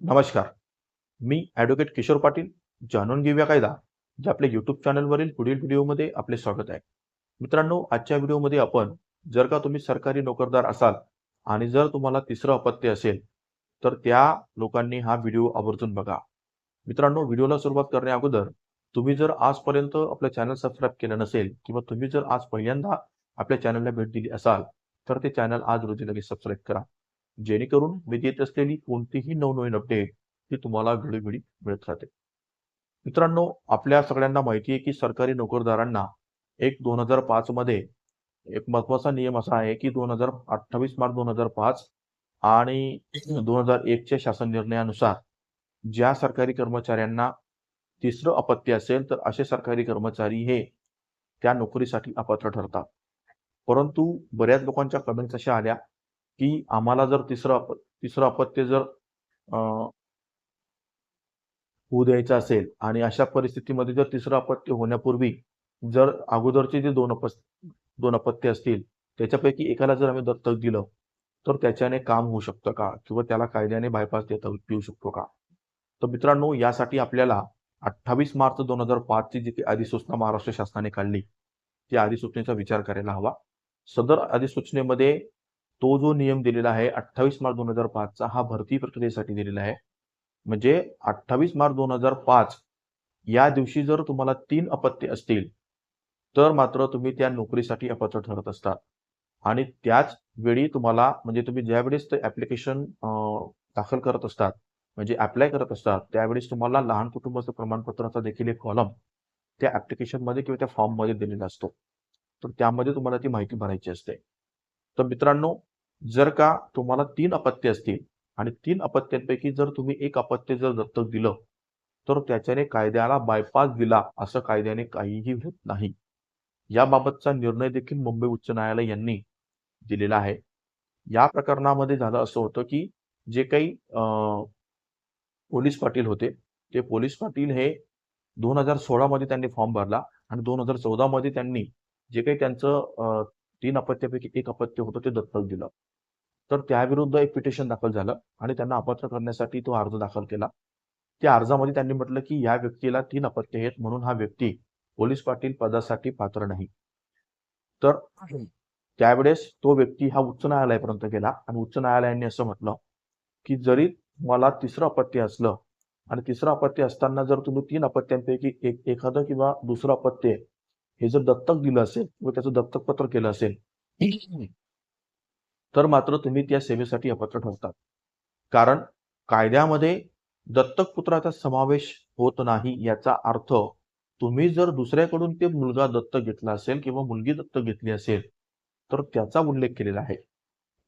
नमस्कार. मी ॲडव्होकेट किशोर पाटील जाणून घेऊया कायदा जे आपल्या यूट्यूब चॅनलवरील पुढील व्हिडिओमध्ये आपले स्वागत आहे. मित्रांनो आजच्या व्हिडिओमध्ये आपण जर का तुम्ही सरकारी नोकरदार असाल आणि जर तुम्हाला तिसरं अपत्य असेल तर त्या लोकांनी हा व्हिडिओ आवर्जून बघा. मित्रांनो व्हिडिओला सुरुवात करण्या अगोदर तुम्ही जर आजपर्यंत आपलं चॅनल सबस्क्राईब केलं नसेल किंवा तुम्ही जर आज पहिल्यांदा आपल्या चॅनलला भेट दिली असाल तर ते चॅनल आज रोजी लगेच सबस्क्राईब करा. जेणेकरून मी देत असलेली कोणतीही नवनवीन अपडेट ती तुम्हाला घडीघडी मिळत राहते. मित्रांनो आपल्या सगळ्यांना माहिती आहे की सरकारी नोकरदारांना एक दोन हजार पाच मध्ये एक महत्त्वाचा नियम असा आहे की दोन हजार अठ्ठावीस मार्च दोन हजार पाच आणि दोन हजार एकच्या शासन निर्णयानुसार ज्या सरकारी कर्मचाऱ्यांना तिसरं अपत्य असेल तर असे सरकारी कर्मचारी हे त्या नोकरीसाठी अपात्र ठरतात. परंतु बऱ्याच लोकांच्या कमेंट्स अशा आल्या की आम्हाला जर तिसरं अप तिसरं अपत्य जर होऊ द्यायचं असेल आणि अशा परिस्थितीमध्ये जर तिसरं अपत्य होण्यापूर्वी जर अगोदरचे जे दोन अप दोन अपत्य असतील त्याच्यापैकी एकाला जर आम्ही दत्तक दिलं तर त्याच्याने काम होऊ शकतं का? किंवा त्याला कायद्याने बायपास देता येऊ शकतो का? तर मित्रांनो यासाठी आपल्याला अठ्ठावीस मार्च दोन हजार पाचची जी अधिसूचना महाराष्ट्र शासनाने काढली त्या अधिसूचनेचा विचार करायला हवा. सदर अधिसूचनेमध्ये तो जो नियम दिलेला आहे अठ्ठावीस मार्च दोन हजार पाचचा हा भरती प्रक्रियेसाठी दिलेला आहे. म्हणजे अठ्ठावीस मार्च दोन हजार पाच या दिवशी जर तुम्हाला तीन अपत्य असतील तर मात्र तुम्ही त्या नोकरीसाठी अपात्र ठरत असतात. आणि त्याच वेळी तुम्हाला म्हणजे तुम्ही ज्यावेळेस ते ऍप्लिकेशन दाखल करत असतात म्हणजे अप्लाय करत असतात त्यावेळेस तुम्हाला लहान कुटुंबाचं प्रमाणपत्राचा देखील एक कॉलम त्या ऍप्लिकेशनमध्ये किंवा त्या फॉर्ममध्ये दिलेला असतो. तर त्यामध्ये तुम्हाला ती माहिती भरायची असते. तर मित्रांनो जर का तुम्हाला तीन अपत्य असतील आणि तीन अपत्यांपैकी जर तुम्ही एक अपत्य जर दत्तक दिलं तर त्याच्याने कायद्याला बायपास दिला असं कायद्याने काहीही होत नाही. याबाबतचा निर्णय देखील मुंबई उच्च न्यायालय यांनी दिलेला आहे. या प्रकरणामध्ये झालं असं होतं की जे काही पोलीस पाटील होते ते पोलीस पाटील हे दोन हजार सोळामध्ये त्यांनी फॉर्म भरला आणि दोन हजार चौदामध्ये त्यांनी जे काही त्यांचं तीन अपत्यापैकी एक अपत्य होतं ते दत्तक दिलं. तर त्याविरुद्ध एक पिटिशन दाखल झालं आणि त्यांना अपात्र करण्यासाठी तो अर्ज दाखल केला. त्या अर्जामध्ये त्यांनी म्हटलं की या व्यक्तीला तीन अपत्य आहेत म्हणून हा व्यक्ती पोलीस पाटील पदासाठी पात्र नाही. तर त्यावेळेस तो व्यक्ती हा उच्च न्यायालयापर्यंत गेला आणि उच्च न्यायालयाने असं म्हटलं की जरी मला तिसरं अपत्य असलं आणि तिसरं अपत्य असताना जर तुम्ही तीन अपत्यांपैकी एक एखादं किंवा दुसरं अपत्य हे जर दत्तक दिलं असेल किंवा त्याचं दत्तकपत्र केलं असेल तर मात्र तुम्ही त्या सेवेसाठी अपात्र ठरतात. कारण कायद्यामध्ये दत्तक पुत्राचा समावेश होत नाही याचा अर्थ तुम्ही जर दुसऱ्याकडून ते मुलगा दत्तक घेतला असेल किंवा मुलगी दत्तक घेतली असेल तर त्याचा उल्लेख केलेला आहे.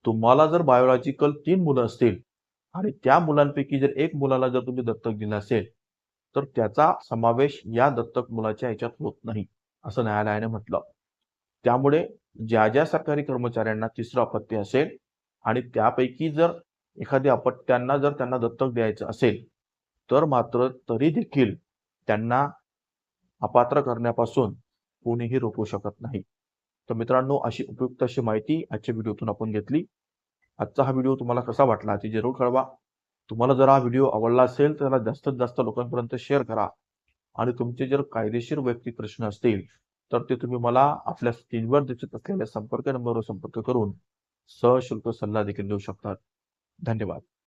तुम्हाला जर बायोलॉजिकल तीन मुलं असतील आणि त्या मुलांपैकी जर एक मुलाला जर तुम्ही दत्तक दिलं असेल तर त्याचा समावेश या दत्तक मुलाच्या ह्याच्यात होत नाही. असं न्यायालयाने म्हटलं. त्यामुळे ज्या ज्या सरकारी कर्मचाऱ्यांना तिसरं अपत्य असेल आणि त्यापैकी जर एखाद्या अपत्यांना जर त्यांना दत्तक द्यायचं असेल तर मात्र तरी देखील त्यांना अपात्र करण्यापासून कोणीही रोखू शकत नाही. तर मित्रांनो अशी उपयुक्त अशी माहिती आजच्या व्हिडिओतून आपण घेतली. आजचा हा व्हिडिओ तुम्हाला कसा वाटला ती जरूर कळवा. तुम्हाला जर हा व्हिडिओ आवडला असेल तर त्याला जास्तीत जास्त लोकांपर्यंत शेअर करा. आणि तुमचे जर कायदेशीर वैयक्तिक प्रश्न असतील तर ते तुम्ही मला आपल्या स्क्रीनवर दिसत असलेल्या संपर्क नंबरवर संपर्क करून सशुल्क सल्ला देखील देऊ शकतात. धन्यवाद.